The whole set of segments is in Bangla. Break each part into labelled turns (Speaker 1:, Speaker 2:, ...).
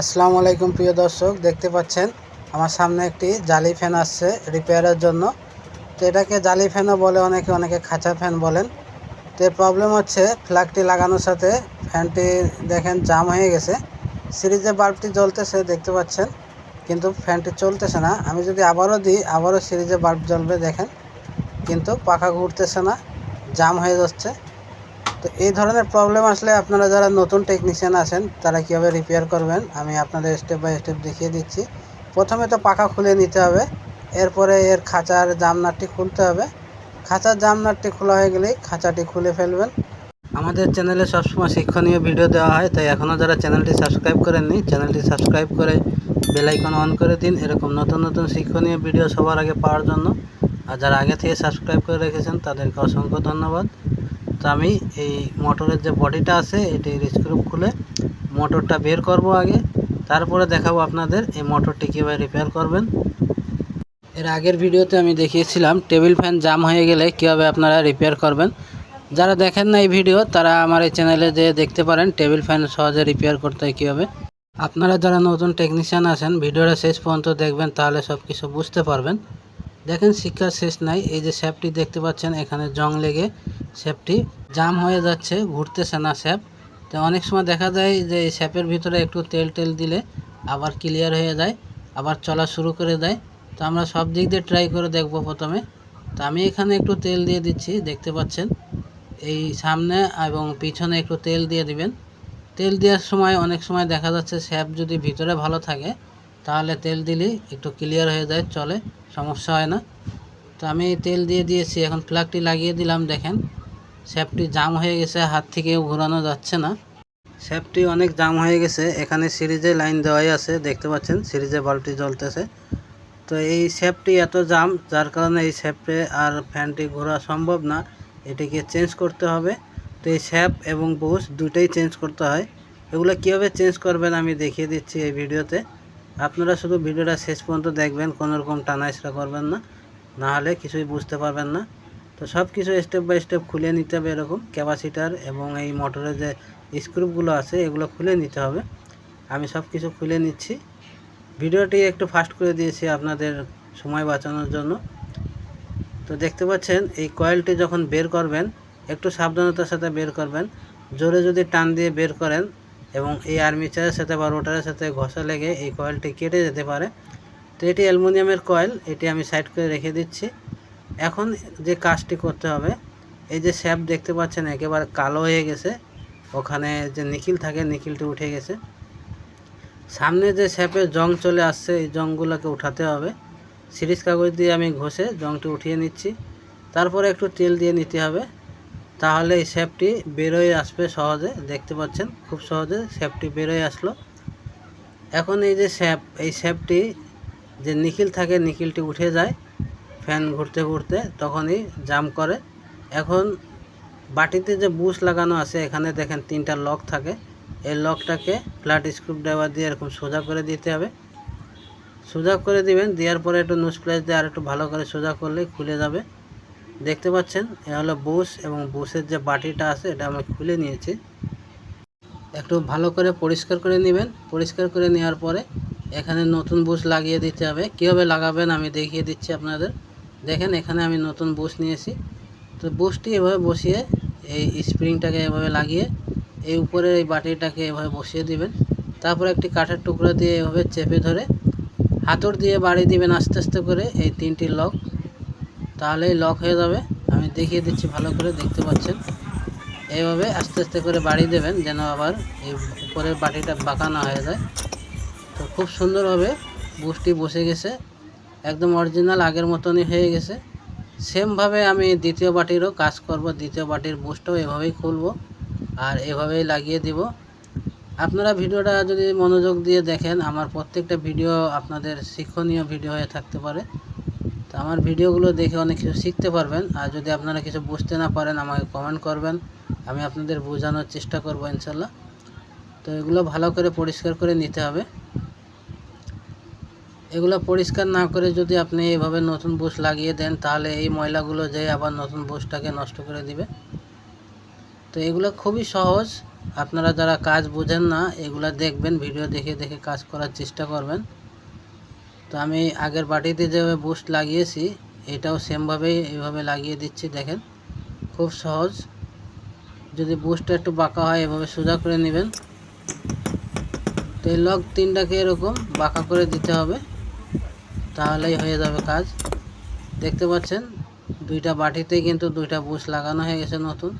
Speaker 1: আসসালামু আলাইকুম প্রিয় দর্শক, দেখতে পাচ্ছেন আমার সামনে একটি জালি ফ্যান আসছে রিপেয়ারের জন্য। তো এটাকে জালি ফ্যানও বলে, অনেকে অনেকে খাঁচা ফ্যান বলেন। তো প্রবলেম হচ্ছে ফ্ল্যাগটি লাগানোর সাথে ফ্যানটি দেখেন জাম হয়ে গেছে। সিরিজে বাল্বটি জ্বলতেছে, দেখতে পাচ্ছেন, কিন্তু ফ্যানটি চলতেছে না। আমি যদি আবারও দিই, আবারও সিরিজে বাল্ব জ্বলবে দেখেন, কিন্তু পাখা ঘুরতেছে না জাম হয়ে যাচ্ছে। তো এই ধরনের প্রবলেম আসলে আপনারা যারা নতুন টেকনিশিয়ান আছেন, তারা কীভাবে রিপেয়ার করবেন, আমি আপনাদের স্টেপ বাই স্টেপ দেখিয়ে দিচ্ছি। প্রথমে তো পাখা খুলে নিতে হবে, এরপরে এর খাঁচার জামনাটটি খুলতে হবে। খাঁচার জামনাটটি খোলা হয়ে গেলেই খাঁচাটি খুলে ফেলবেন। আমাদের চ্যানেলে সবসময় শিক্ষণীয় ভিডিও দেওয়া হয়, তাই এখনও যারা চ্যানেলটি সাবস্ক্রাইব করেননি চ্যানেলটি সাবস্ক্রাইব করে বেল আইকন অন করে দিন। এরকম নতুন নতুন শিক্ষণীয় ভিডিও সবার আগে পাওয়ার জন্য। আর যারা আগে থেকে সাবস্ক্রাইব করে রেখেছেন, তাদেরকে অসংখ্য ধন্যবাদ। তো আমি এই মোটরের যে বডিটা আছে এটির স্ক্রু খুলে মোটরটা বের করব আগে। তারপরে দেখাবো আপনাদের এই মোটরটি কীভাবে রিপেয়ার করবেন। এর আগের ভিডিওতে আমি দেখিয়েছিলাম টেবিল ফ্যান জাম হয়ে গেলে কীভাবে আপনারা রিপেয়ার করবেন। যারা দেখেন না এই ভিডিও, তারা আমার এই চ্যানেলে যেয়ে দেখতে পারেন টেবিল ফ্যান সহজে রিপেয়ার করতে হয় কীভাবে। আপনারা যারা নতুন টেকনিশিয়ান আছেন, ভিডিওটা শেষ পর্যন্ত দেখবেন, তাহলে সব কিছু বুঝতে পারবেন। দেখেন শিক্ষার শেষ নাই, এই যে স্যাপটি দেখতে পাচ্ছেন, এখানে জং লেগে স্যাপটি জাম হয়ে যাচ্ছে, ঘুরতেছে না স্যাপ তো অনেক সময় দেখা যায় যে এই স্যাপের ভিতরে একটু তেল টেল দিলে আবার ক্লিয়ার হয়ে যায়, আবার চলা শুরু করে দেয়। তো আমরা সব দিক দিয়ে ট্রাই করে দেখব প্রথমে। তো আমি এখানে একটু তেল দিয়ে দিচ্ছি, দেখতে পাচ্ছেন? এই সামনে এবং পিছনে একটু তেল দিয়ে দিবেন। তেল দেওয়ার সময় অনেক সময় দেখা যাচ্ছে স্যাপ যদি ভিতরে ভালো থাকে, তাহলে তেল দিলেই একটু ক্লিয়ার হয়ে যায়, চলে, সমস্যা হয় না। তো আমি তেল দিয়ে দিয়েছি, এখন প্লাগটি লাগিয়ে দিলাম, দেখেন। স্যাপটি জাম হয়ে গেছে, হাত থেকেও ঘোরানো যাচ্ছে না। স্যাপটি অনেক জাম হয়ে গেছে, এখানে সিরিজে লাইন দেওয়াই আছে, দেখতে পাচ্ছেন, সিরিজে বাল্বটি জ্বলতেছে। তো এই স্যাপটি এত জাম, যার কারণে এই স্যাপে আর ফ্যানটি ঘোরা সম্ভব না, এটিকে চেঞ্জ করতে হবে। তো এই স্যাপ এবং বুশ দুটোই চেঞ্জ করতে হয়। এগুলো কীভাবে চেঞ্জ করবেন আমি দেখিয়ে দিচ্ছি এই ভিডিওতে। আপনারা শুধু ভিডিওটা শেষ পর্যন্ত দেখবেন, কোনো রকম টানা ইসরা করবেন না নাহলে কিছুই বুঝতে পারবেন না। তো সব কিছু স্টেপ বাই স্টেপ খুলে নিতে হবে এরকম ক্যাপাসিটার এবং এই মোটরের যে স্ক্রুপগুলো আছে, এগুলো খুলে নিতে হবে। আমি সব কিছু খুলে নিচ্ছি। ভিডিওটি একটু ফাস্ট করে দিয়েছি আপনাদের সময় বাঁচানোর জন্য। তো দেখতে পাচ্ছেন, এই কয়েলটি যখন বের করবেন, একটু সাবধানতার সাথে বের করবেন। জোরে যদি টান দিয়ে বের করেন এবং এই আর্মিচারের সাথে বা রোটারের সাথে ঘষা লেগে এই কয়েলটি কেটে যেতে পারে। তো এটি অ্যালুমিনিয়ামের কয়েল এটি আমি সাইড করে রেখে দিচ্ছি। এখন যে কাজটি করতে হবে, এই যে স্যাপ দেখতে পাচ্ছেন একেবারে কালো হয়ে গেছে, ওখানে যে নিখিল থাকে নিখিলটি উঠে গেছে। সামনে যে স্যাপে জং চলে আসছে, এই জংগুলোকে উঠাতে হবে। সিরিজ কাগজ দিয়ে আমি ঘষে জংটি উঠিয়ে নিচ্ছি। তারপরে একটু তেল দিয়ে নিতে হবে, তাহলে এই স্যাপটি বেরোয় আসবে সহজে। দেখতে পাচ্ছেন, খুব সহজে স্যাপটি বেরোয় আসলো। এখন এই যে স্যাপ এই স্যাপটি যে নিখিল থাকে, নিখিলটি উঠে যায়। ফ্যান ঘুরতে ঘুরতে তখনই জাম করে। এখন বাটিতে যে বুশ লাগানো আছে, এখানে দেখেন তিনটা লক থাকে। এই লকটাকে ফ্ল্যাট স্ক্রু ড্রাইভার দিয়ে এরকম সোজা করে দিতে হবে। সোজা করে দিবেন, দেওয়ার পরে একটু নুজ প্লেস দিয়ে আর একটু ভালো করে সোজা করলে খুলে যাবে। দেখতে পাচ্ছেন, এ হলো বুশ এবং বুশের যে বাটিটা আছে, এটা আমি খুলে নিয়েছি। একটু ভালো করে পরিষ্কার করে নেবেন। পরিষ্কার করে নেওয়ার পরে এখানে নতুন বুশ লাগিয়ে দিতে হবে। কীভাবে লাগাবেন আমি দেখিয়ে দিচ্ছি আপনাদের। দেখেন, এখানে আমি নতুন বুশ নিয়েছি। তো বুশটি এভাবে বসিয়ে এই স্প্রিংটাকে এভাবে লাগিয়ে এই উপরে এই বাটিটাকে এভাবে বসিয়ে দিবেন। তারপর একটি কাঠের টুকরো দিয়ে এভাবে চেপে ধরে হাতর দিয়ে বাড়ি দিবেন আস্তে আস্তে করে এই তিনটি লক। তাহলেই লক হয়ে যাবে। আমি দেখিয়ে দিচ্ছি ভালো করে, দেখতে পাচ্ছেন? এইভাবে আস্তে আস্তে করে বাড়ি দেবেন যেন আবার এই উপরের বাটিটা বাঁকা না হয়ে যায়। তো খুব সুন্দরভাবে বুশটি বসে গেছে। একদম অরিজিনাল আগের মতনই হয়ে গেছে। সেমভাবে আমি দ্বিতীয় বাটিরও কাজ করব, দ্বিতীয় বাটির বুস্টও এভাবেই খুলবো আর এভাবেই লাগিয়ে দিব। আপনারা ভিডিওটা যদি মনোযোগ দিয়ে দেখেন, আমার প্রত্যেকটা ভিডিও আপনাদের শিক্ষণীয় ভিডিও হয়ে থাকতে পারে। তো আমার ভিডিওগুলো দেখে অনেক কিছু শিখতে পারবেন আর যদি আপনারা কিছু বুঝতে না পারেন, আমাকে কমেন্ট করবেন। আমি আপনাদের বোঝানোর চেষ্টা করব ইনশাল্লাহ। তো এগুলো ভালো করে পরিষ্কার করে নিতে হবে। এগুলো পরিষ্কার না করে যদি আপনি এভাবে নতুন বুশ লাগিয়ে দেন, তাহলে এই ময়লাগুলো যেয়ে আবার নতুন বুশটাকে নষ্ট করে দিবে। তো এগুলো খুবই সহজ। আপনারা যারা কাজ বুঝেন না, এগুলো দেখবেন, ভিডিও দেখে দেখে কাজ করার চেষ্টা করবেন। তো আমি আগের বাটিতে যেভাবে বুস্ট লাগিয়েছি, এটাও সেমভাবেই এইভাবে লাগিয়ে দিচ্ছি, দেখেন। খুব সহজ। যদি বুস্টটা একটু বাঁকা হয়, এভাবে সোজা করে নেবেন। তো এই লগ তিনটাকে এরকম বাঁকা করে দিতে হবে। তাহলেই হয়ে যাবে কাজ। দেখতে পাচ্ছেন, দুইটা বাটিতেই কিন্তু দুইটা বুশ লাগানো হয়ে গেছে নতুন।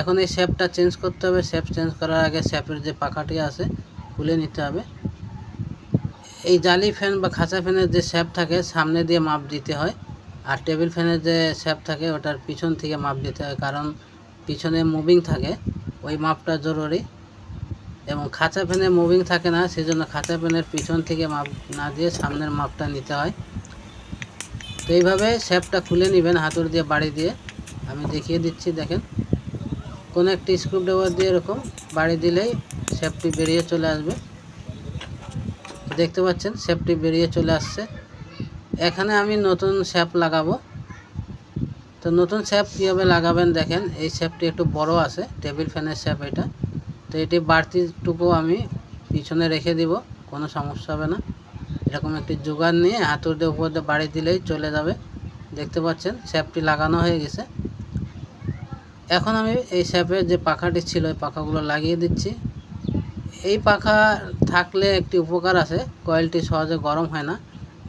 Speaker 1: এখন এই শেপটা চেঞ্জ করতে হবে। শেপ চেঞ্জ করার আগে শেপের যে পাখাটি আছে, খুলে নিতে হবে। এই জালি ফ্যান বা খাঁচা ফ্যানের যে শেপ থাকে, সামনে দিয়ে মাপ দিতে হয়। আর টেবিল ফ্যানের যে শেপ থাকে, ওটার পিছন থেকে মাপ দিতে হয়। কারণ পিছনে মুভিং থাকে, ওই মাপটা জরুরি। এবং খাঁচা ফ্যানে মুভিং থাকে না, সেজন্য খাঁচা ফ্যানের পিছন থেকে মাপ না দিয়ে সামনের মাপটা নিতে হয়। তো এইভাবে শেপটা খুলে নেবেন হাতুড় দিয়ে, বাড়ি দিয়ে। আমি দেখিয়ে দিচ্ছি, দেখেন। কোনো একটি স্ক্রুড্রাইভার দিয়ে এরকম বাড়ি দিলেই শেপটি বেরিয়ে চলে আসবে। দেখতে পাচ্ছেন শেপটি বেরিয়ে চলে আসছে। এখানে আমি নতুন শেপ লাগাবো। তো নতুন শেপ কীভাবে লাগাবেন দেখেন, এই শেপটি একটু বড় আছে, টেবিল ফ্যানের শেপ এটা। তো এটি বাড়তিটুকু আমি পিছনে রেখে দিব, কোনো সমস্যা হবে না। এরকম একটি জোগাড় নিয়ে হাতুড় দিয়ে উপর দিয়ে বাড়ি দিলেই চলে যাবে। দেখতে পাচ্ছেন শেপটি লাগানো হয়ে গেছে। এখন আমি এই শেপের যে পাখাটি ছিল ওই পাখাগুলো লাগিয়ে দিচ্ছি। এই পাখা থাকলে একটি উপকার আছে, কয়েলটি সহজে গরম হয় না।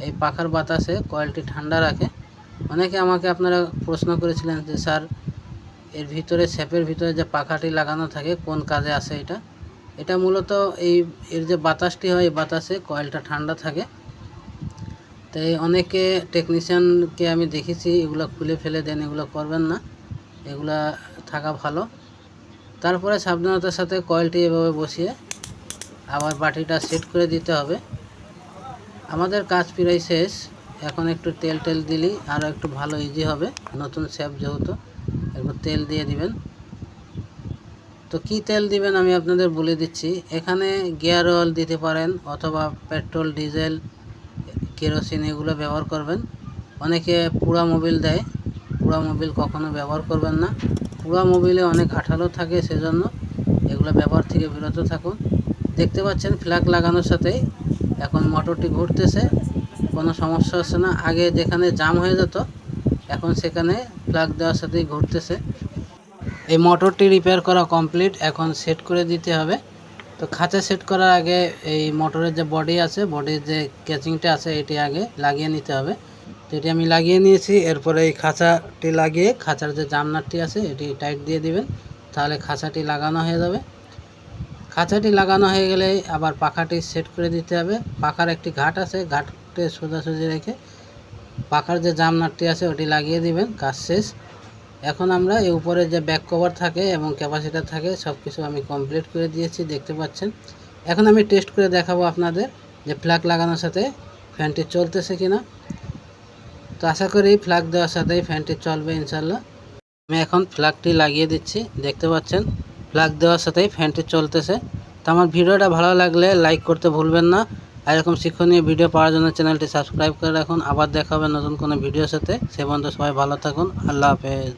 Speaker 1: এই পাখার বাতাসে কয়েলটি ঠান্ডা রাখে। অনেকে আমাকে আপনারা প্রশ্ন করেছিলেন যে, স্যার এর ভিতরে শেপের ভিতরে যে পাখাটি লাগানো থাকে, কোন কাজে আসে এটা? এটা মূলত এই, এর যে বাতাসটি হয়, এই বাতাসে কয়েলটা ঠান্ডা থাকে। তাই অনেকে টেকনিশিয়ানকে আমি দেখেছি, এগুলো খুলে ফেলে দেন, এগুলো করবেন না। এগুলা থাকা ভালো। তারপরে সাবধানতার সাথে কয়েলটি এভাবে বসিয়ে আবার বাটিটা সেট করে দিতে হবে। আমাদের কাজ প্রায় শেষ। এখন একটু তেল টেল দিলেই আরও একটু ভালো ইজি হবে। নতুন শেপ যেহেতু। একটু তেল দিয়ে দিবেন। তো কি তেল দিবেন আমি আপনাদের বলে দিচ্ছি। এখানে গিয়ার অয়েল দিতে পারেন অথবা পেট্রোল, ডিজেল, কেরোসিন এগুলো ব্যবহার করবেন। অনেকে পুরা মোবিল দেয়, পুরা মোবিল কখনো ব্যবহার করবেন না। পুরা মোবিলে অনেক আঠালো থাকে সেজন্য এগুলো ব্যবহার থেকে বিরত থাকুন। দেখতে পাচ্ছেন ফ্ল্যাগ লাগানোর সাথেই এখন মোটরটি ঘুরতেছে, কোনো সমস্যা হচ্ছে না। আগে যেখানে জাম হয়ে যেত এখন সেখানে ফ্ল্যাগ দেওয়ার সাথেই ঘুরতেছে। এই মোটরটি রিপেয়ার করা কমপ্লিট এখন সেট করে দিতে হবে। তো খাঁচা সেট করার আগে এই মোটরের যে বডি আছে বডির যে ক্যাচিংটা আছে, এটি আগে লাগিয়ে নিতে হবে। তো এটি আমি লাগিয়ে নিয়েছি, এরপরে এই খাঁচাটি লাগিয়ে খাঁচার যে জামনারটি আছে, এটি টাইট দিয়ে দিবেন, তাহলে খাঁচাটি লাগানো হয়ে যাবে। খাঁচাটি লাগানো হয়ে গেলে আবার পাখাটি সেট করে দিতে হবে। পাখার একটি ঘাট আছে ঘাটে সোজাসুজি রেখে পাখার যে জামনারটি আছে, ওটি লাগিয়ে দিবেন, কাজ শেষ। এখন আমরা এই উপরে যে ব্যাক কভার থাকে এবং ক্যাপাসিটার থাকে সব কিছু আমি কমপ্লিট করে দিয়েছি, দেখতে পাচ্ছেন। এখন আমি টেস্ট করে দেখাবো আপনাদের যে ফ্ল্যাগ লাগানোর সাথে ফ্যানটি চলতেছে কিনা। তো আশা করি ফ্ল্যাগ দেওয়ার সাথেই ফ্যানটি চলবে ইনশাল্লাহ আমি এখন ফ্ল্যাগটি লাগিয়ে দিচ্ছি, দেখতে পাচ্ছেন। ফ্ল্যাগ দেওয়ার সাথেই ফ্যানটি চলতেছে। তো আমার ভিডিওটা ভালো লাগলে লাইক করতে ভুলবেন না। আর এরকম শিক্ষণীয় ভিডিও পাওয়ার জন্য চ্যানেলটি সাবস্ক্রাইব করে রাখুন। আবার দেখা হবে নতুন কোনো ভিডিওর সাথে। সে পর্যন্ত সবাই ভালো থাকুন। আল্লাহ হাফেজ।